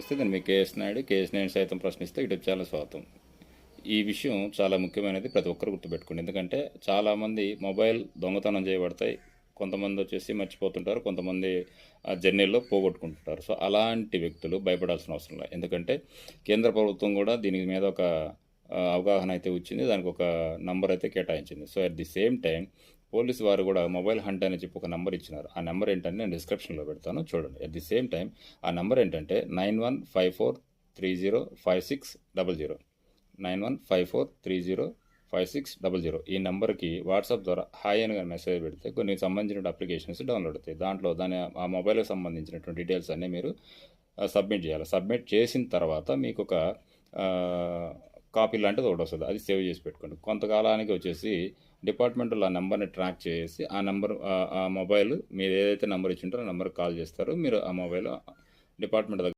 వస్తే నేను మీ కేఎస్ నాయుడు కేఎస్ నాయుడు సైతం ప్రశ్నిస్తే యూట్యూబ్ ఛానల్ స్వాగతం. ఈ విషయం చాలా ముఖ్యమైనది ప్రతి ఒక్కరు గుర్తుపెట్టుకోండి. ఎందుకంటే చాలామంది మొబైల్ దొంగతనం చేయబడతాయి. కొంతమంది వచ్చేసి మర్చిపోతుంటారు. కొంతమంది ఆ జర్నీలో పోగొట్టుకుంటుంటారు. సో అలాంటి వ్యక్తులు భయపడాల్సిన అవసరం లేదు. ఎందుకంటే కేంద్ర ప్రభుత్వం కూడా దీని మీద ఒక అవగాహన అయితే వచ్చింది. దానికి ఒక నంబర్ అయితే కేటాయించింది. So at the same time police వారు కూడా మొబైల్ హంట్ అని చెప్పి ఒక నెంబర్ ఇచ్చినారు. ఆ నెంబర్ ఏంటంటే నేను డిస్క్రిప్షన్లో పెడతాను. చూడండి. అట్ ది సేమ్ టైం ఆ నెంబర్ ఏంటంటే nine one five four three zero five six double zero. Nine one five four three zero five six double zero. ఈ నెంబర్కి వాట్సాప్ ద్వారా హాయ్ అని మెసేజ్ పెడితే కొన్ని సంబంధించిన అప్లికేషన్స్ డౌన్లోడ్ అవుతాయి. దాంట్లో దాని ఆ మొబైల్కి సంబంధించినటువంటి డీటెయిల్స్ అన్నీ మీరు సబ్మిట్ చేయాలి. సబ్మిట్ చేసిన తర్వాత మీకు ఒక కాపీ లాంటిది ఒకటి వస్తుంది. అది సేవ్ చేసి పెట్టుకోండి. కొంతకాలానికి వచ్చేసి డిపార్ట్మెంట్లో ఆ నెంబర్ని ట్రాక్ చేసి ఆ నెంబర్ ఆ మొబైల్ మీరు ఏదైతే నెంబర్ ఇచ్చింటారో ఆ నెంబర్కి కాల్ చేస్తారో. మీరు ఆ మొబైల్ డిపార్ట్మెంట్ దగ్గర